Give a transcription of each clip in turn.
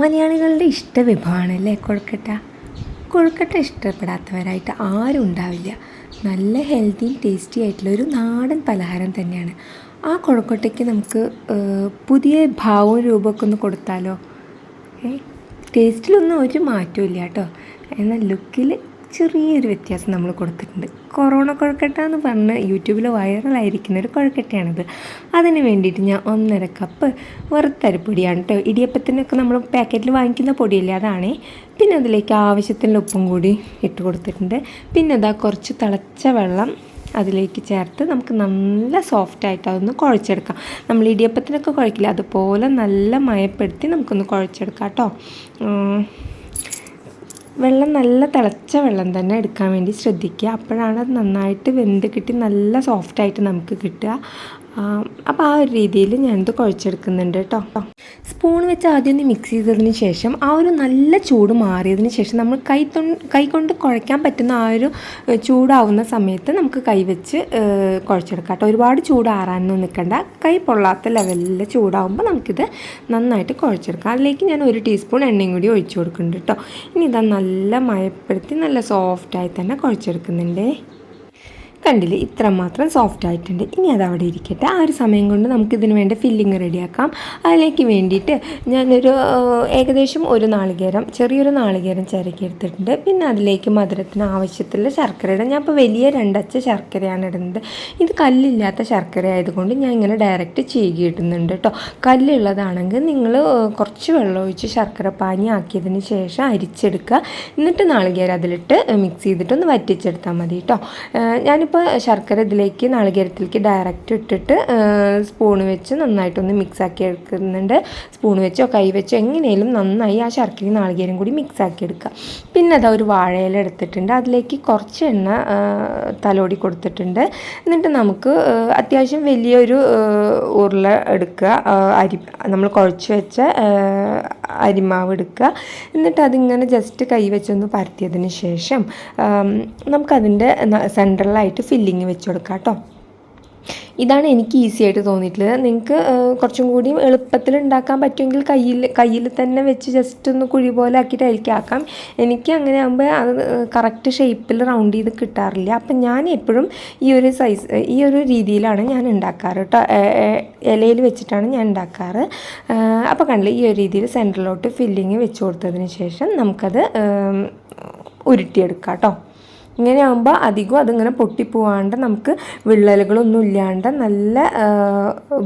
മലയാളികളുടെ ഇഷ്ട വിഭവമാണല്ലേ കൊഴുക്കട്ട? കൊഴുക്കട്ട ഇഷ്ടപ്പെടാത്തവരായിട്ട് ആരും ഉണ്ടാവില്ല. നല്ല ഹെൽത്തിയും ടേസ്റ്റി ആയിട്ടുള്ള ഒരു നാടൻ പലഹാരം തന്നെയാണ്. ആ കൊഴുക്കട്ടയ്ക്ക് നമുക്ക് പുതിയ ഭാവവും രൂപമൊക്കെ ഒന്ന് കൊടുത്താലോ? ഏ ടേസ്റ്റിലൊന്നും ഒരു മാറ്റവും ഇല്ല കേട്ടോ. എന്നാൽ ലുക്കിൽ ചെറിയൊരു വ്യത്യാസം നമ്മൾ കൊടുത്തിട്ടുണ്ട്. കൊറോണ കൊഴുക്കട്ട എന്ന് പറഞ്ഞ് യൂട്യൂബിൽ വൈറലായിരിക്കുന്ന ഒരു കൊഴുക്കട്ടയാണിത്. അതിന് വേണ്ടിയിട്ട് ഞാൻ ഒന്നര കപ്പ് വറുത്തരിപ്പൊടിയാണ് കേട്ടോ ഇടിയപ്പത്തിനൊക്കെ നമ്മൾ പാക്കറ്റിൽ വാങ്ങിക്കുന്ന പൊടിയല്ലേ അതാണേ. പിന്നെ അതിലേക്ക് ആവശ്യത്തിനുള്ള ഉപ്പും കൂടി ഇട്ട് കൊടുത്തിട്ടുണ്ട്. പിന്നെ അതാ കുറച്ച് തിളച്ച വെള്ളം അതിലേക്ക് ചേർത്ത് നമുക്ക് നല്ല സോഫ്റ്റ് ആയിട്ട് അതൊന്ന് കുഴച്ചെടുക്കാം. നമ്മൾ ഇടിയപ്പത്തിനൊക്കെ കുഴക്കില്ല. അതുപോലെ നല്ല മയപ്പെടുത്തി നമുക്കൊന്ന് കുഴച്ചെടുക്കാം കേട്ടോ. വെള്ളം നല്ല തിളച്ച വെള്ളം തന്നെ എടുക്കാൻ വേണ്ടി ശ്രദ്ധിക്കുക. അപ്പോഴാണ് അത് നന്നായിട്ട് വെന്ത് കിട്ടി നല്ല സോഫ്റ്റായിട്ട് നമുക്ക് കിട്ടുക. അപ്പോൾ ആ ഒരു രീതിയിൽ ഞാനിത് കുഴച്ചെടുക്കുന്നുണ്ട് കേട്ടോ. സ്പൂൺ വെച്ച് ആദ്യം ഒന്ന് മിക്സ് ചെയ്തതിന് ശേഷം ആ ഒരു നല്ല ചൂട് മാറിയതിന് ശേഷം നമ്മൾ കൈ തൊ കൈ കൊണ്ട് കുഴയ്ക്കാൻ പറ്റുന്ന ആ ഒരു ചൂടാവുന്ന സമയത്ത് നമുക്ക് കൈ വെച്ച് ഏഹ്, കുഴച്ചെടുക്കാം കേട്ടോ. ഒരുപാട് ചൂടാറാനൊന്നും നിൽക്കണ്ട. കൈ പൊള്ളാത്ത ലെവലിൽ ചൂടാവുമ്പോൾ നമുക്കിത് നന്നായിട്ട് കുഴച്ചെടുക്കാം. അതിലേക്ക് ഞാൻ ഒരു ടീസ്പൂൺ എണ്ണയും കൂടി ഒഴിച്ചു കൊടുക്കുന്നുണ്ട് കേട്ടോ. ഇനി ഇതാ നല്ല മയപ്പെടുത്തി നല്ല സോഫ്റ്റായി തന്നെ കുഴച്ചെടുക്കുന്നുണ്ടേ. കണ്ടില്ലേ ഇത്രമാത്രം സോഫ്റ്റ് ആയിട്ടുണ്ട്. ഇനി അത് അവിടെ ഇരിക്കട്ടെ. ആ ഒരു സമയം കൊണ്ട് നമുക്കിതിന് വേണ്ട ഫില്ലിങ് റെഡിയാക്കാം. അതിലേക്ക് വേണ്ടിയിട്ട് ഞാനൊരു ഏകദേശം ഒരു നാളികേരം ചെറിയൊരു നാളികേരം ചിരക്കി എടുത്തിട്ടുണ്ട് പിന്നെ അതിലേക്ക് മധുരത്തിന് ആവശ്യത്തിലുള്ള ശർക്കര ഇടാം ഞാൻ ഇപ്പോൾ വലിയ രണ്ടച്ച ശർക്കരയാണ് ഇടുന്നത്. ഇത് കല്ലില്ലാത്ത ശർക്കര ആയതുകൊണ്ട് ഞാൻ ഇങ്ങനെ ഡയറക്റ്റ് ചീകി ഇടുന്നുണ്ട് കേട്ടോ. കല്ലുള്ളതാണെങ്കിൽ നിങ്ങൾ കുറച്ച് വെള്ളം ഒഴിച്ച് ശർക്കര പാനി ആക്കിയതിന് ശേഷം അരിച്ചെടുക്കുക. എന്നിട്ട് നാളികേരം അതിലിട്ട് മിക്സ് ചെയ്തിട്ടൊന്ന് വറ്റിച്ചെടുത്താൽ മതി കേട്ടോ. ഞാനിപ്പോൾ ശർക്കര ഇതിലേക്ക് നാളികേരത്തിലേക്ക് ഡയറക്റ്റ് ഇട്ടിട്ട് സ്പൂൺ വെച്ച് നന്നായിട്ടൊന്ന് മിക്സ് ആക്കി എടുക്കുന്നുണ്ട്. സ്പൂൺ വെച്ചോ കൈ വെച്ചോ എങ്ങനെയും നന്നായി ആ ശർക്കരയും നാളികേരം കൂടി മിക്സ് ആക്കി എടുക്കുക. പിന്നെ അതാ ഒരു വാഴയില എടുത്തിട്ടുണ്ട്. അതിലേക്ക് കുറച്ച് എണ്ണ തലോടി കൊടുത്തിട്ടുണ്ട്. എന്നിട്ട് നമുക്ക് അത്യാവശ്യം വലിയൊരു ഉരുള എടുക്കുക. അരി നമ്മൾ കുഴച്ച് വെച്ച അരിമാവ് എടുക്കുക. എന്നിട്ട് അതിങ്ങനെ ജസ്റ്റ് കൈ വെച്ചൊന്ന് പരത്തിയതിന് ശേഷം നമുക്കതിന്റെ സെൻട്രലായിട്ട് ഫില്ലിങ് വെച്ച് കൊടുക്കാം കേട്ടോ ഇതാണ് എനിക്ക് ഈസി ആയിട്ട് തോന്നിയിട്ടുള്ളത്. നിങ്ങൾക്ക് കുറച്ചും കൂടി എളുപ്പത്തിൽ ഉണ്ടാക്കാൻ പറ്റുമെങ്കിൽ കയ്യിൽ കയ്യിൽ തന്നെ വെച്ച് ജസ്റ്റ് ഒന്ന് കുഴി പോലെ ആക്കിയിട്ട് അതിലേക്ക് ആക്കാം. എനിക്ക് അങ്ങനെ ആകുമ്പോൾ അത് കറക്റ്റ് ഷേപ്പിൽ റൗണ്ട് ചെയ്ത് കിട്ടാറില്ല. അപ്പം ഞാൻ എപ്പോഴും ഈ ഒരു സൈസ് ഈ ഒരു രീതിയിലാണ് ഞാൻ ഉണ്ടാക്കാറ് കേട്ടോ ഇലയിൽ വെച്ചിട്ടാണ് ഞാൻ ഉണ്ടാക്കാറ്. അപ്പോൾ കണ്ടില്ല ഈ ഒരു രീതിയിൽ സെന്ററിലോട്ട് ഫില്ലിങ് വെച്ച് കൊടുത്തതിന് ശേഷം നമുക്കത് ഉരുട്ടിയെടുക്കാം കേട്ടോ ഇങ്ങനെ ആകുമ്പോൾ അധികം അതിങ്ങനെ പൊട്ടിപ്പോവാണ്ട് നമുക്ക് വിള്ളലുകളൊന്നും ഇല്ലാണ്ട് നല്ല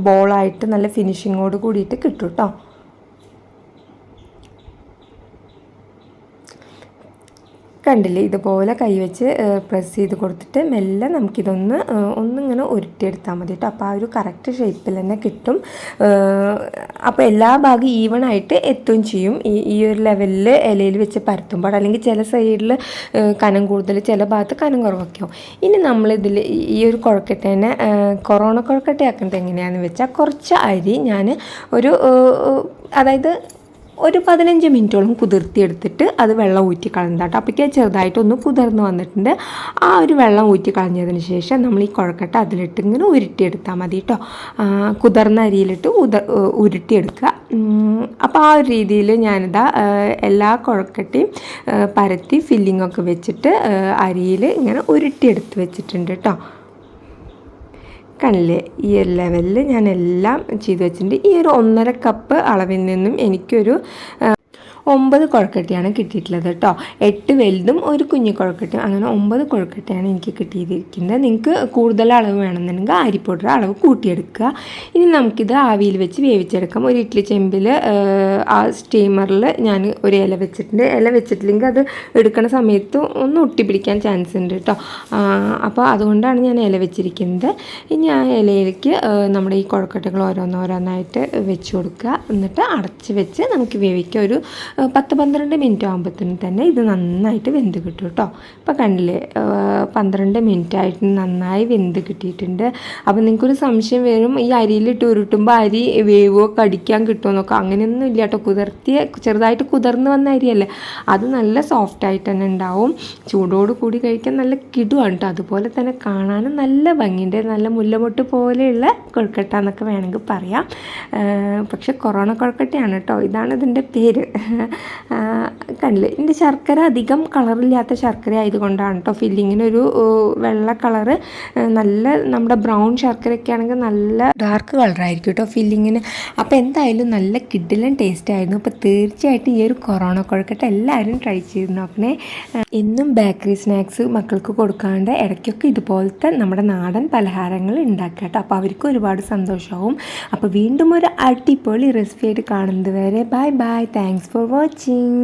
ബോളായിട്ട് നല്ല ഫിനിഷിങ്ങോട് കൂടിയിട്ട് കിട്ടും കേട്ടോ കണ്ടില്ലേ? ഇതുപോലെ കൈവച്ച് പ്രസ് ചെയ്ത് കൊടുത്തിട്ട് മെല്ലെ നമുക്കിതൊന്ന് ഒന്നിങ്ങനെ ഉരുട്ടിയെടുത്താൽ മതി കേട്ടോ. അപ്പോൾ ആ ഒരു കറക്റ്റ് ഷേപ്പിൽ തന്നെ കിട്ടും. അപ്പോൾ എല്ലാ ഭാഗം ഈവൺ ആയിട്ട് എത്തുകയും ചെയ്യും. ഈ ഈ ഒരു ലെവലിൽ ഇലയിൽ വെച്ച് പരത്തുമ്പോൾ അല്ലെങ്കിൽ ചില സൈഡിൽ കനം കൂടുതൽ ചില ഭാഗത്ത് കനം കുറവൊക്കെ ആവും ഇനി നമ്മളിതിൽ ഈ ഒരു കുഴക്കട്ടേനെ കൊറോണ കുഴക്കട്ടയാക്കുന്നത് എങ്ങനെയാണെന്ന് വെച്ചാൽ കുറച്ച് അരി ഞാൻ ഒരു അതായത് ഒരു പതിനഞ്ച് മിനിറ്റോളം കുതിർത്തിയെടുത്തിട്ട് അത് വെള്ളം ഊറ്റി കളഞ്ഞതാട്ടോ അപ്പോഴേക്ക് ചെറുതായിട്ടൊന്ന് കുതിർന്ന് വന്നിട്ടുണ്ട്. ആ ഒരു വെള്ളം ഊറ്റി കളഞ്ഞതിന് ശേഷം നമ്മൾ ഈ കുഴക്കട്ട അതിലിട്ട് ഇങ്ങനെ ഉരുട്ടിയെടുത്താൽ മതി കേട്ടോ കുതിർന്ന അരിയിലിട്ട് ഉത ഉരുട്ടിയെടുക്കുക. അപ്പോൾ ആ ഒരു രീതിയിൽ ഞാനിതാ എല്ലാ കുഴക്കട്ടയും പരത്തി ഫില്ലിങ്ങൊക്കെ വെച്ചിട്ട് അരിയിൽ ഇങ്ങനെ ഉരുട്ടിയെടുത്ത് വെച്ചിട്ടുണ്ട് കേട്ടോ കണ്ടില്ലേ ഈ ഒരു ലെവലിൽ ഞാൻ എല്ലാം ചെയ്തു വെച്ചിട്ടുണ്ട്. ഈ ഒരു ഒന്നര കപ്പ് അളവിൽ നിന്നും എനിക്കൊരു ഒമ്പത് കുഴക്കട്ടയാണ് കിട്ടിയിട്ടുള്ളത് കേട്ടോ. എട്ട് വലുതും ഒരു കുഞ്ഞു കുഴക്കട്ടയും അങ്ങനെ ഒമ്പത് കുഴക്കട്ടയാണ് എനിക്ക് കിട്ടിയിരിക്കുന്നത്. നിങ്ങൾക്ക് കൂടുതൽ അളവ് വേണമെന്നുണ്ടെങ്കിൽ അരിപ്പൊടിയുടെ അളവ് കൂട്ടിയെടുക്കുക. ഇനി നമുക്കിത് ആവിയിൽ വെച്ച് വേവിച്ചെടുക്കാം. ഒരു ഇഡ്ഡലി ചെമ്പിൽ ആ സ്റ്റീമറിൽ ഞാൻ ഒരു ഇല വെച്ചിട്ടുണ്ട്. ഇല വെച്ചിട്ടില്ലെങ്കിൽ അത് എടുക്കണ സമയത്ത് ഒന്ന് ഒട്ടിപ്പിടിക്കാൻ ചാൻസ് ഉണ്ട് കേട്ടോ. അപ്പോൾ അതുകൊണ്ടാണ് ഞാൻ ഇല വെച്ചിരിക്കുന്നത്. ഇനി ആ ഇലയിലേക്ക് നമ്മുടെ ഈ കുഴക്കട്ടകൾ ഓരോന്നോരോന്നായിട്ട് വെച്ച് കൊടുക്കുക. എന്നിട്ട് അടച്ച് വെച്ച് നമുക്ക് വേവിക്കുക ഒരു പത്ത് പന്ത്രണ്ട് മിനിറ്റ് ആകുമ്പോഴത്തേനും തന്നെ ഇത് നന്നായിട്ട് വെന്ത് കിട്ടും കേട്ടോ. ഇപ്പോൾ കണ്ടില്ലേ പന്ത്രണ്ട് മിനിറ്റ് ആയിട്ട് നന്നായി വെന്ത് കിട്ടിയിട്ടുണ്ട്. അപ്പോൾ നിങ്ങൾക്കൊരു സംശയം വരും ഈ അരിയിലിട്ട് ഉരുട്ടുമ്പോൾ അരി വേവോ കടിക്കാൻ കിട്ടുമോ എന്നൊക്കെ അങ്ങനെയൊന്നും ഇല്ല കേട്ടോ. കുതിർത്തിയ ചെറുതായിട്ട് കുതിർന്ന് വന്ന അരിയല്ലേ. അത് നല്ല സോഫ്റ്റ് ആയിട്ട് തന്നെ ഉണ്ടാവും. ചൂടോട് കൂടി കഴിക്കാൻ നല്ല കിടുവാണ് കേട്ടോ. അതുപോലെ തന്നെ കാണാനും നല്ല ഭംഗിന്റെ നല്ല മുല്ലമൊട്ട് പോലെയുള്ള കൊഴുക്കട്ട എന്നൊക്കെ വേണമെങ്കിൽ പറയാം. പക്ഷെ കൊറോണ കൊഴുക്കട്ടയാണ് കേട്ടോ. ഇതാണ് ഇതിന്റെ പേര്. ആഹ് കണ്ടില്ലേ. ഇതിന്റെ ശർക്കര അധികം കളറില്ലാത്ത ശർക്കര ആയതുകൊണ്ടാണ് കേട്ടോ ഫില്ലിങ്ങിനൊരു വെള്ള കളറ് നല്ല നമ്മുടെ ബ്രൗൺ ശർക്കരയൊക്കെ ആണെങ്കിൽ നല്ല ഡാർക്ക് കളറായിരിക്കും കേട്ടോ ഫില്ലിങ്ങിന് അപ്പോൾ എന്തായാലും നല്ല കിഡിലൻ ടേസ്റ്റ് ആയിരുന്നു. അപ്പോൾ തീർച്ചയായിട്ടും ഈ ഒരു കൊറോണ കുഴക്കട്ടെ എല്ലാവരും ട്രൈ ചെയ്ത് നോക്കണേ. എന്നും ബേക്കറി സ്നാക്സ് മക്കൾക്ക് കൊടുക്കാണ്ട് ഇടയ്ക്കൊക്കെ ഇതുപോലത്തെ നമ്മുടെ നാടൻ പലഹാരങ്ങൾ ഉണ്ടാക്കുക കേട്ടോ അപ്പോൾ അവർക്ക് ഒരുപാട് സന്തോഷമാവും അപ്പോൾ വീണ്ടും ഒരു അടിപൊളി റെസിപ്പി ആയിട്ട് കാണുന്നത് വരെ. Bye bye thanks for watching